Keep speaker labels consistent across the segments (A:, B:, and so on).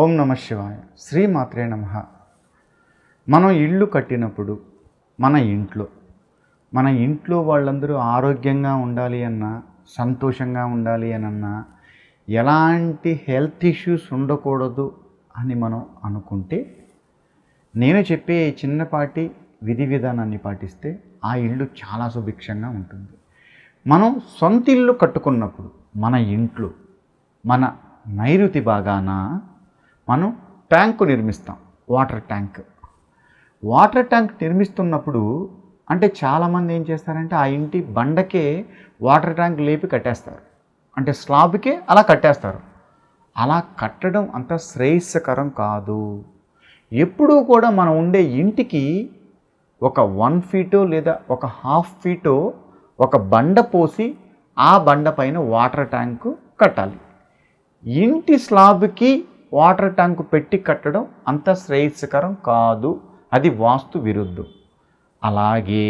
A: ఓం నమ శివాయ. శ్రీమాత్రే నమ. మనం ఇల్లు కట్టినప్పుడు మన ఇంట్లో మన ఇంట్లో వాళ్ళందరూ ఆరోగ్యంగా ఉండాలి అన్నా సంతోషంగా ఉండాలి అనన్నా ఎలాంటి హెల్త్ ఇష్యూస్ ఉండకూడదు అని మనం అనుకుంటే నేను చెప్పే చిన్నపాటి విధి విధానాన్ని పాటిస్తే ఆ ఇల్లు చాలా సుభిక్షంగా ఉంటుంది. మనం సొంత ఇల్లు కట్టుకున్నప్పుడు మన ఇంట్లో మన నైరుతి భాగాన మనం ట్యాంకు నిర్మిస్తాం వాటర్ ట్యాంక్. వాటర్ ట్యాంక్ నిర్మిస్తున్నప్పుడు అంటే చాలామంది ఏం చేస్తారంటే ఆ ఇంటి బండకే వాటర్ ట్యాంక్ లేపి కట్టేస్తారు. అంటే స్లాబ్కే అలా కట్టేస్తారు. అలా కట్టడం అంత శ్రేయస్కరం కాదు. ఎప్పుడూ కూడా మనం ఉండే ఇంటికి ఒక వన్ ఫీటో లేదా ఒక హాఫ్ ఫీటో ఒక బండ పోసి ఆ బండ పైన వాటర్ ట్యాంకు కట్టాలి. ఇంటి స్లాబ్కి వాటర్ ట్యాంక్ పెట్టి కట్టడం అంత శ్రేయస్కరం కాదు. అది వాస్తు విరుద్ధం. అలాగే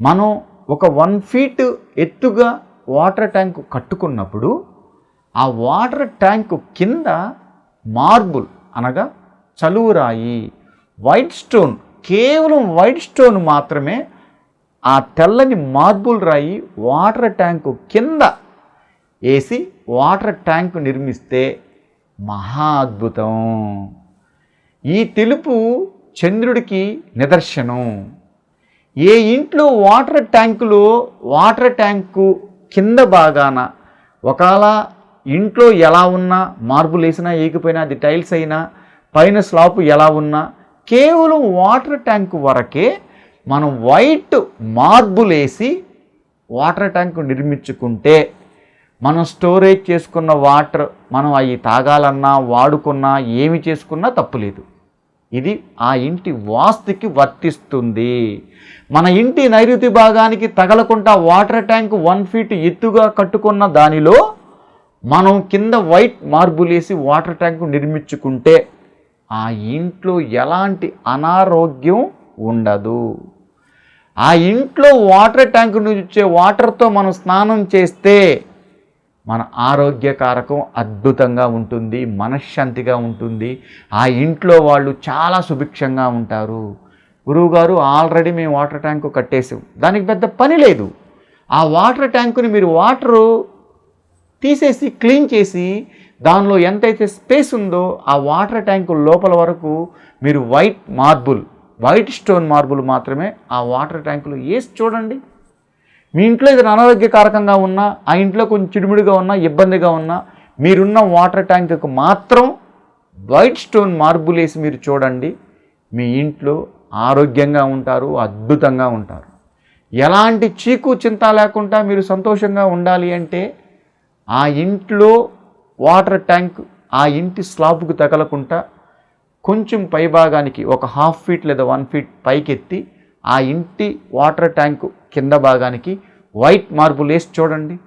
A: మనం ఒక వన్ ఫీట్ ఎత్తుగా వాటర్ ట్యాంకు కట్టుకున్నప్పుడు ఆ వాటర్ ట్యాంకు కింద మార్బుల్ అనగా చలువురాయి వైట్ స్టోన్ కేవలం వైట్ స్టోన్ మాత్రమే ఆ తెల్లని మార్బుల్ రాయి వాటర్ ట్యాంకు కింద వేసి వాటర్ ట్యాంక్ నిర్మిస్తే మహా అద్భుతం. ఈ తెలుపు చంద్రుడికి నిదర్శనం. ఏ ఇంట్లో వాటర్ ట్యాంకులో వాటర్ ట్యాంకు కింద భాగాన ఒకవేళ ఇంట్లో ఎలా ఉన్నా మార్బుల్ వేసినా ఏకిపోయినా అది టైల్స్ అయినా పైన స్లాప్ ఎలా ఉన్నా కేవలం వాటర్ ట్యాంక్ వరకే మనం వైట్ మార్బుల్ వేసి వాటర్ ట్యాంక్ నిర్మించుకుంటే మనం స్టోరేజ్ చేసుకున్న వాటర్ మనం అవి తాగాలన్నా వాడుకున్నా ఏమి చేసుకున్నా తప్పులేదు ఇది ఆ ఇంటి వాస్తుకి వర్తిస్తుంది. మన ఇంటి నైరుతి భాగానికి తగలకుండా వాటర్ ట్యాంక్ వన్ ఫీట్ ఎత్తుగా కట్టుకున్న దానిలో మనం కింద వైట్ మార్బుల్ వేసి వాటర్ ట్యాంక్ నిర్మించుకుంటే ఆ ఇంట్లో ఎలాంటి అనారోగ్యం ఉండదు. ఆ ఇంట్లో వాటర్ ట్యాంక్ నుంచి వచ్చే వాటర్తో మనం స్నానం చేస్తే మన ఆరోగ్యకారకం అద్భుతంగా ఉంటుంది మనశ్శాంతిగా ఉంటుంది. ఆ ఇంట్లో వాళ్ళు చాలా సుభిక్షంగా ఉంటారు. గురువుగారు ఆల్రెడీ మేము వాటర్ ట్యాంకు కట్టేసాం. దానికి పెద్ద పని లేదు. ఆ వాటర్ ట్యాంకుని మీరు వాటరు తీసేసి క్లీన్ చేసి దానిలో ఎంతైతే స్పేస్ ఉందో ఆ వాటర్ ట్యాంకు లోపల వరకు మీరు white marble white stone marble మాత్రమే ఆ వాటర్ ట్యాంకులో వేసి చూడండి. మీ ఇంట్లో ఏదైనా అనారోగ్యకారకంగా ఉన్నా ఆ ఇంట్లో కొంచెం చిడుమిడిగా ఉన్నా ఇబ్బందిగా ఉన్నా మీరున్న వాటర్ ట్యాంకుకు మాత్రం వైట్ స్టోన్ మార్బుల్ వేసి మీరు చూడండి మీ ఇంట్లో ఆరోగ్యంగా ఉంటారు అద్భుతంగా ఉంటారు. ఎలాంటి చీకు చింత లేకుండా మీరు సంతోషంగా ఉండాలి అంటే ఆ ఇంట్లో వాటర్ ట్యాంక్ ఆ ఇంటి స్లాబ్కు తగలకుండా కొంచెం పైభాగానికి ఒక హాఫ్ ఫీట్ లేదా వన్ ఫీట్ పైకెత్తి ఆ ఇంటి వాటర్ ట్యాంకు కింద భాగానికి వైట్ మార్బుల్ వేసి చూడండి.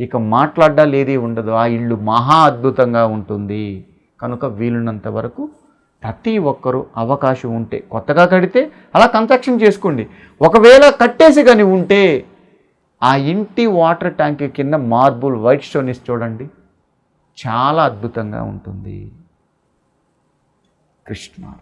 A: ఇక మాట్లాడ్డాలు ఉండదు. ఆ ఇల్లు మహా అద్భుతంగా ఉంటుంది. కనుక వీలున్నంత వరకు ప్రతి ఒక్కరూ అవకాశం ఉంటే కొత్తగా కడితే అలా కన్స్ట్రక్షన్ చేసుకోండి. ఒకవేళ కట్టేసి కానీ ఉంటే ఆ ఇంటి వాటర్ ట్యాంక్ కింద మార్బుల్ వైట్ స్టోన్ వేసి చూడండి. చాలా అద్భుతంగా ఉంటుంది. కృష్ణ